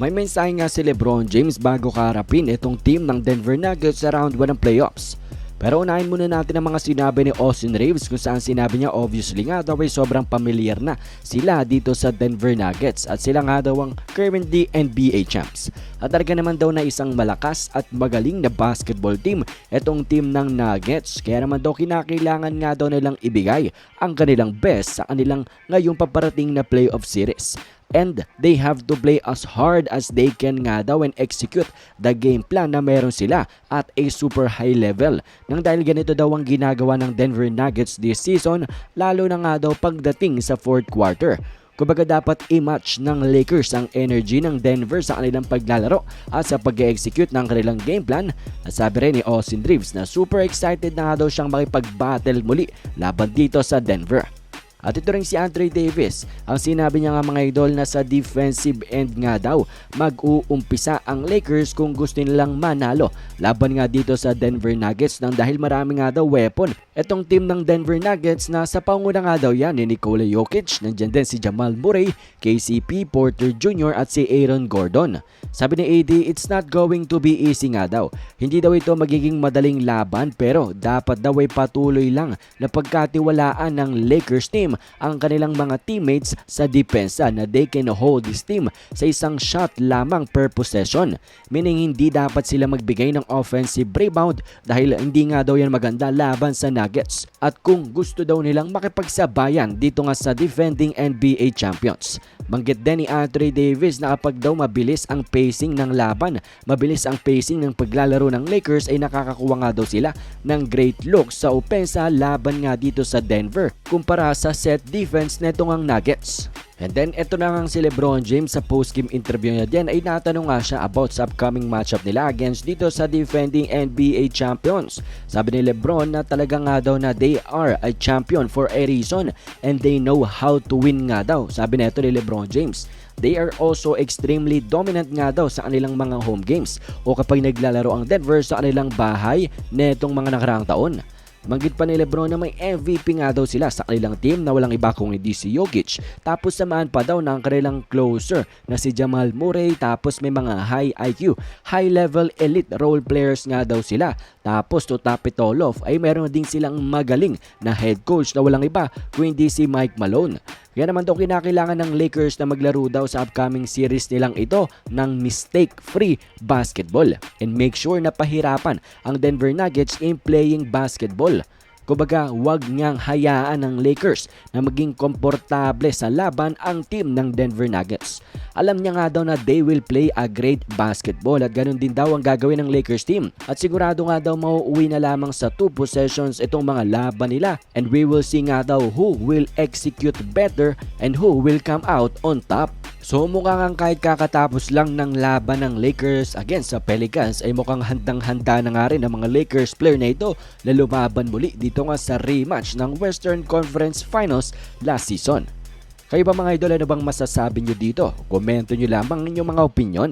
May mensahe nga si Lebron James bago kaharapin itong team ng Denver Nuggets sa round 1 ng playoffs. Pero unahin muna natin ang mga sinabi ni Austin Reeves kung saan sinabi niya obviously nga daw ay sobrang familiar na sila dito sa Denver Nuggets at sila nga daw ang currently NBA champs. At talaga naman daw na isang malakas at magaling na basketball team itong team ng Nuggets kaya naman daw kinakailangan nga daw nilang ibigay ang kanilang best sa kanilang ngayong paparating na playoff series and they have to play as hard as they can nga daw and execute the game plan na meron sila at a super high level. Nang dahil ganito daw ang ginagawa ng Denver Nuggets this season, lalo na nga daw pagdating sa fourth quarter. Kumbaga dapat i-match ng Lakers ang energy ng Denver sa kanilang paglalaro at sa pag-execute ng kanilang game plan. At sabi rin ni Austin Reeves na super excited na nga daw siyang makipag-battle muli laban dito sa Denver. At ito rin si Andre Davis. Ang sinabi niya nga mga idol na sa defensive end nga daw mag-uumpisa ang Lakers kung gusto nilang manalo. Laban nga dito sa Denver Nuggets nang dahil marami nga daw weapon. Itong team ng Denver Nuggets na sa panguna nga daw yan ni Nikola Jokic, nandiyan din si Jamal Murray, KCP, Porter Jr. at si Aaron Gordon. Sabi ni AD, it's not going to be easy nga daw. Hindi daw ito magiging madaling laban pero dapat daw ay patuloy lang na pagkatiwalaan ng Lakers team ang kanilang mga teammates sa depensa na they can hold this team sa isang shot lamang per possession. Meaning hindi dapat sila magbigay ng offensive rebound dahil hindi nga daw yan maganda laban sa Nuggets. At kung gusto daw nilang makipagsabayan dito nga sa defending NBA champions. Banggit din ni Andre Davis na kapag daw mabilis ang pacing ng laban, mabilis ang pacing ng paglalaro ng Lakers ay nakakakuha nga daw sila ng great looks sa opensa laban nga dito sa Denver kumpara sa set defense netong ang Nuggets. And then ito na nga si Lebron James sa post-game interview niya din ay natanong nga siya about sa upcoming matchup nila against dito sa defending NBA champions. Sabi ni Lebron na talaga nga daw na they are a champion for a reason and they know how to win nga daw. Sabi nito ni Lebron James. They are also extremely dominant nga daw sa kanilang mga home games o kapag naglalaro ang Denver sa kanilang bahay netong mga nakaraang taon. Manggit pa ni Lebron na may MVP nga daw sila sa kanilang team na walang iba kung hindi si Jokic. Tapos samahan pa daw ng kanilang closer na si Jamal Murray. Tapos may mga high IQ, high level elite role players nga daw sila. Tapos to top it all off ay meron din silang magaling na head coach na walang iba kung hindi si Mike Malone. Kaya naman daw kinakailangan ng Lakers na maglaro daw sa upcoming series nilang ito ng mistake-free basketball and make sure na pahirapan ang Denver Nuggets in playing basketball. Kumbaga, wag niyang hayaan ng Lakers na maging komportable sa laban ang team ng Denver Nuggets. Alam niya nga daw na they will play a great basketball at ganun din daw ang gagawin ng Lakers team. At sigurado nga daw mauuwi na lamang sa 2 possessions itong mga laban nila and we will see nga daw who will execute better and who will come out on top. So mukhang kahit kakatapos lang ng laban ng Lakers against sa Pelicans ay mukhang handang-handa na nga rin ang mga Lakers player na ito na lumaban muli dito nga sa rematch ng Western Conference Finals last season. Kayo ba mga idol ano bang masasabi nyo dito? Komento nyo lamang ang inyong mga opinion.